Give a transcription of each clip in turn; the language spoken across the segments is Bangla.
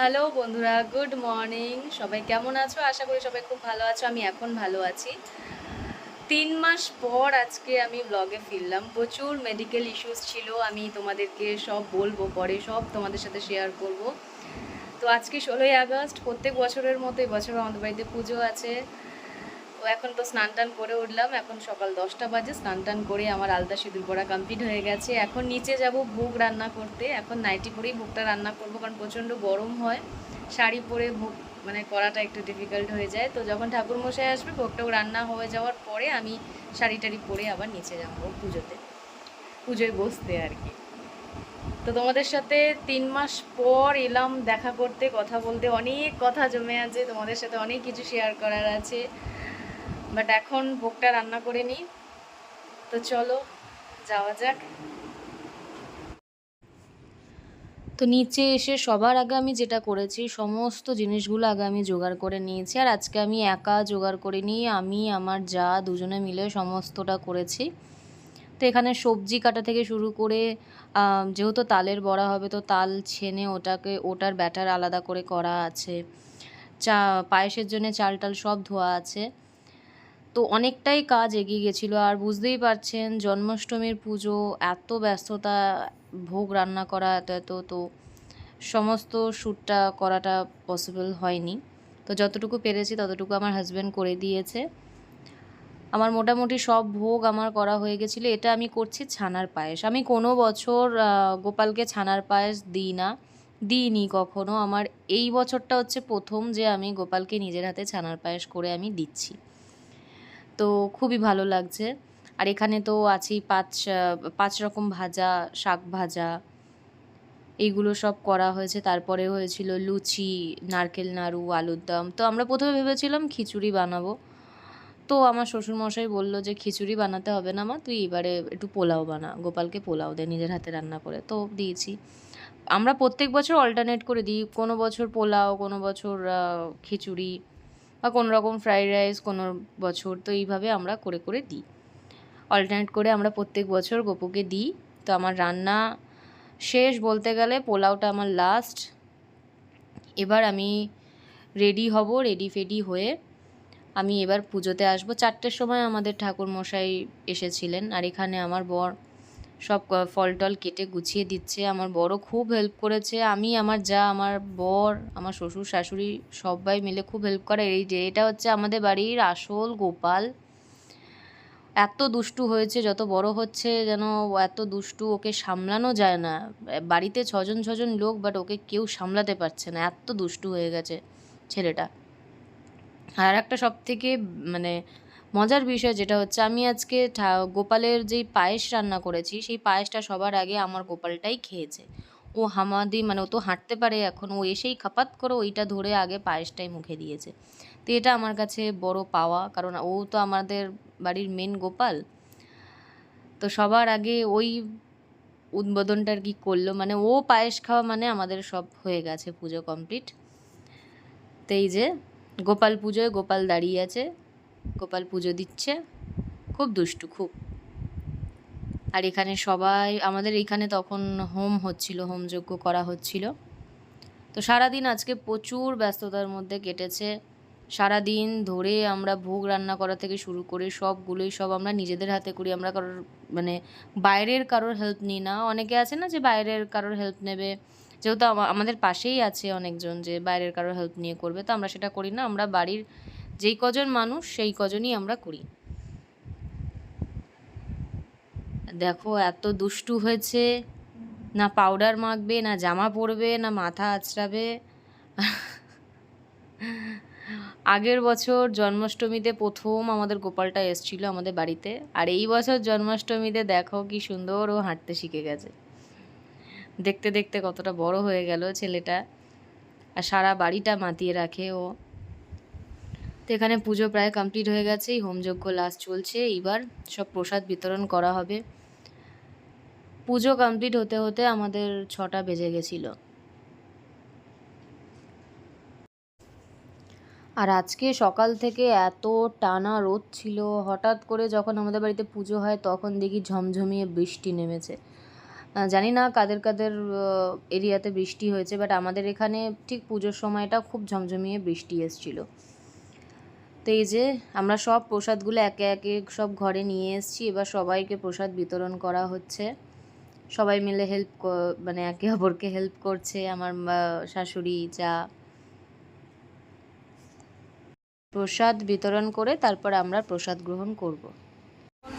হ্যালো বন্ধুরা, গুড মর্নিং। সবাই কেমন আছো? আশা করি সবাই খুব ভালো আছো, আমি এখন ভালো আছি। তিন মাস পর আজকে আমি ব্লগে ফিরলাম। প্রচুর মেডিকেল ইস্যুস ছিল, আমি তোমাদেরকে সব বলব, পরে সব তোমাদের সাথে শেয়ার করব। তো আজকে ষোলোই আগস্ট, প্রত্যেক বছরের মতো এবছর আমাদের বাড়িতে পুজো আছে। তো এখন তো স্নান টান করে উঠলাম, এখন সকাল দশটা বাজে, স্নান টান করে আমার আলতা সিঁদুর পরা কমপ্লিট হয়ে গেছে। এখন নিচে যাব ভোগ রান্না করতে, এখন নাইটি পরেই ভোগটা রান্না করব, কারণ প্রচণ্ড গরম হয়। শাড়ি পরে ভোগ মানে করাটা একটু ডিফিকাল্ট হয়ে যায়। তো যখন ঠাকুর মশাই আসবে, ভোগটাও রান্না হয়ে যাওয়ার পরে আমি শাড়ি টাড়ি পরে আবার নিচে যাব পুজোতে, পুজোয় বসতে আর কি। তো তোমাদের সাথে তিন মাস পর এলাম দেখা করতে, কথা বলতে, অনেক কথা জমে আছে, তোমাদের সাথে অনেক কিছু শেয়ার করার আছে। বাট এখন ভোগটা রান্না করে নিই। তো চলো, যাওয়া যাক। তো নিচে এসে সবার আগে আমি যেটা করেছি, সমস্ত জিনিসগুলো আগে আমি জোগাড় করে নিয়েছি। আর আজকে আমি একা জোগাড় করে নিয়ে আমি, আমার যা, দুজনে মিলে সমস্তটা করেছি। তো এখানে সবজি কাটা থেকে শুরু করে যেহেতু তালের বড়া হবে, তো তাল ছেনে ওটাকে, ওটার ব্যাটার আলাদা করে করা আছে। চা, পায়েসের জন্য চাল টাল সব ধোয়া আছে। তো অনেকটাই কাজ এগিয়ে গেছিল। আর বুঝতেই পারছেন, জন্মাষ্টমীর পুজো, এত ব্যস্ততা, ভোগ রান্না করা, এত এত, তো সমস্ত শ্যুটটা করাটা পসিবল হয়নি। তো যতটুকু পেরেছি ততটুকু আমার হাজব্যান্ড করে দিয়েছে। আমার মোটামুটি সব ভোগ আমার করা হয়ে গেছিল। এটা আমি করছি ছানার পায়েস। আমি কোনো বছর গোপালকে ছানার পায়েস দিই না, দিইনি কখনো। আমার এই বছরটা হচ্ছে প্রথম যে আমি গোপালকে নিজের হাতে ছানার পায়েস করে আমি দিচ্ছি। তো খুবই ভালো লাগছে। আর এখানে তো আছেই পাঁচ পাঁচ রকম ভাজা, শাক ভাজা। এইগুলো সব করা হয়েছে। তারপরে হয়েছিল লুচি, নারকেল, নাড়ু, আলুর দম। তো আমরা প্রথমে ভেবেছিলাম খিচুড়ি বানাবো। তো আমার শ্বশুরমশাই বলল যে, খিচুড়ি বানাতে হবে না মা, তুই এবারে একটু পোলাও বানা। গোপালকে পোলাও দে, নিজের হাতে রান্না করে। তো দিয়েছি। আমরা প্রত্যেক বছর অল্টারনেট করে দিই। কোনো বছর পোলাও, কোনো বছর খিচুড়ি। বা কোনো রকম ফ্রাইড রাইস কোনো বছর, তো এইভাবে আমরা করে করে দিই। অল্টারনেট করে আমরা প্রত্যেক বছর গোপুকে দিই। তো আমার রান্না শেষ বলতে গেলে পোলাওটা আমার লাস্ট এবার আমি রেডি হব রেডি ফেডি হয়ে আমি এবার পুজোতে আসব। চারটের সময় আমাদের ঠাকুর মশাই এসেছিলেন আর এখানে আমার বর সব ফল টল কেটে গুছিয়ে দিচ্ছে। আমার বড় খুব হেল্প করেছে। আমি, আমার যা, আমার বর, আমার শ্বশুর, শাশুড়ি সবাই মিলে খুব হেল্প করে। এই যে, এটা হচ্ছে আমাদের বাড়ির আসল গোপাল। এত দুষ্টু হয়েছে, যত বড় হচ্ছে যেন এত দুষ্টু ওকে সামলানো যায় না। বাড়িতে ছজন ছজন লোক বাট ওকে কেউ সামলাতে পারছে না। এত দুষ্টু হয়ে গেছে ছেলেটা। আর একটা সব থেকে মানে মজার বিষয় যেটা হচ্ছে, আমি আজকে গোপালের যেই পায়েস রান্না করেছি, সেই পায়েসটা সবার আগে আমার গোপালটাই খেয়েছে। ও হামাদি মানে ও তো হাঁটতে পারে এখন, ও এসেই খাপাত করে ওইটা ধরে আগে পায়েসটাই মুখে দিয়েছে। তো এটা আমার কাছে বড় পাওয়া, কারণ ও তো আমাদের বাড়ির মেন গোপাল। তো সবার আগে ওই উদ্বোধনটা কি করল মানে ও পায়েস খাওয়া মানে আমাদের সব হয়ে গেছে পুজো কমপ্লিট। তো এই যে, গোপাল পুজোয় গোপাল দাঁড়িয়ে আছে। গোপাল পুজো দিচ্ছে। খুব দুষ্টু, খুব। আর এখানে সবাই, আমাদের এখানে তখন হোম হচ্ছিল হোমযজ্ঞ করা হচ্ছিল। তো সারাদিন আজকে প্রচুর ব্যস্ততার মধ্যে কেটেছে। সারাদিন ধরে আমরা ভোগ রান্না করা থেকে শুরু করে সবগুলোই সব আমরা নিজেদের হাতে করি। আমরা কারোর মানে বাইরের কারোর হেল্প নিই না। অনেকে আছে না যে বাইরের কারোর হেল্প নেবে। যেহেতু আমাদের পাশেই আছে অনেকজন যে বাইরের কারোর হেল্প নিয়ে করবে। তো আমরা সেটা করি না। আমরা বাড়ির যেই কজন মানুষ, সেই কজনই আমরা করি। দেখো, এত দুষ্টু হয়েছে। না পাউডার মাখবে, না জামা পরবে, না মাথা আঁচড়াবে আগের বছর জন্মাষ্টমীতে প্রথম আমাদের গোপালটা এসছিল আমাদের বাড়িতে। আর এই বছর জন্মাষ্টমীতে দেখো কি সুন্দর ও হাঁটতে শিখে গেছে। দেখতে দেখতে কতটা বড় হয়ে গেল ছেলেটা। আর সারা বাড়িটা মাতিয়ে রাখে ও। তো এখানে পুজো প্রায় কমপ্লিট হয়ে গেছে, এই হোমযজ্ঞ লাস্ট চলছে। এইবার সব প্রসাদ বিতরণ করা হবে। পুজো কমপ্লিট হতে হতে আমাদের ছটা বেজে গেছিল। আর আজকে সকাল থেকে এত টানা রোদ ছিল, হঠাৎ করে যখন আমাদের বাড়িতে পুজো হয় তখন দেখি ঝমঝমিয়ে বৃষ্টি নেমেছে। জানি না কাদের কাদের এরিয়াতে বৃষ্টি হয়েছে বাট আমাদের এখানে ঠিক পুজোর সময়টা খুব ঝমঝমিয়ে বৃষ্টি এসেছিল। তো এই যে আমরা সব প্রসাদগুলো একে একে সব ঘরে নিয়ে এসেছি এবার সবাইকে প্রসাদ বিতরণ করা হচ্ছে। সবাই মিলে হেল্প মানে একে অপরকে হেল্প করছে আমার মা- শাশুড়ি যা। প্রসাদ বিতরণ করে তারপর আমরা প্রসাদ গ্রহণ করব।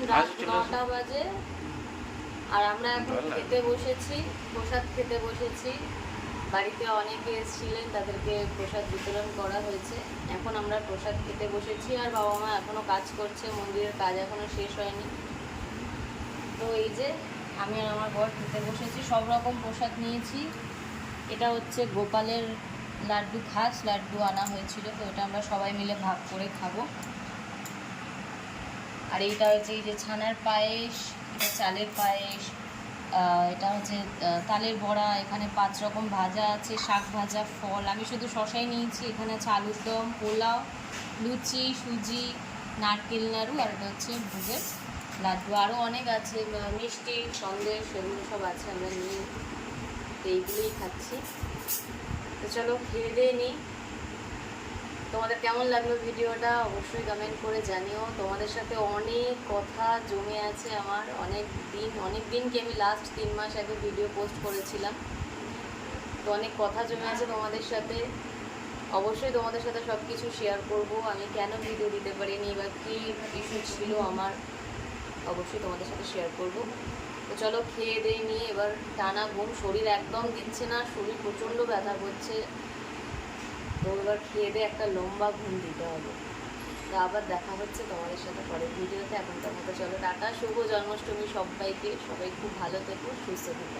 রাত নটা বাজে আর আমরা এখন খেতে বসেছি প্রসাদ খেতে বসেছি। বাড়িতে অনেকে এসেছিলেন, তাদেরকে প্রসাদ বিতরণ করা হয়েছে। এখন আমরা প্রসাদ খেতে বসেছি আর বাবা মা এখনও কাজ করছে, মন্দিরের কাজ এখনও শেষ হয়নি। তো এই যে আমি আর আমার বর খেতে বসেছি, সব রকম প্রসাদ নিয়েছি। এটা হচ্ছে গোপালের লাড্ডু খাস, লাড্ডু আনা হয়েছিল, তো এটা আমরা সবাই মিলে ভাগ করে খাব। আর এইটা হচ্ছে এই যে ছানার পায়েস, এটা চালের পায়েস এটা হচ্ছে তালের বড়া, এখানে পাঁচ রকম ভাজা আছে, শাক ভাজা, ফল। আমি শুধু শশাই নিয়েছি, এখানে আছে আলুর দম, পোলাও, লুচি, সুজি, নারকেল নাড়ু, আর এটা হচ্ছে ভোগের লাড্ডু। আরও অনেক আছে মিষ্টি, সন্দেশ, এগুলো সব আছে, আমরা নিয়ে, এইগুলোই খাচ্ছি। তো চলো, খেয়ে দিয়ে নিই। তোমাদের কেমন লাগল ভিডিওটা? অবশ্যই কমেন্ট করে জানিও। তোমাদের সাথে অনেক কথা জমে আছে আমার। অনেক দিন, অনেক দিনকে আমি লাস্ট তিন মাস আগে ভিডিও পোস্ট করেছিলাম। তো অনেক কথা জমে আছে তোমাদের সাথে। অবশ্যই তোমাদের সাথে সব কিছু শেয়ার করব। আমি কেন ভিডিও দিতে পারিনি বা কী ইস্যু ছিল আমার, অবশ্যই তোমাদের সাথে শেয়ার করব। তো চলো খেয়ে দিয়ে নিয়ে এবার টানা ঘুম। শরীর একদম দিচ্ছে না। শরীর প্রচণ্ড ব্যথা করছে। তো এবার খেয়ে দিয়ে একটা লম্বা ঘুম দিতে হবে। তা আবার দেখা হচ্ছে তোমাদের সাথে পরের ভিডিওতে। এখন তোমাকে চলো টাটা, শুভ জন্মাষ্টমী সবাইকে। সবাই খুব ভালো থেকো, সুস্থ থেকো।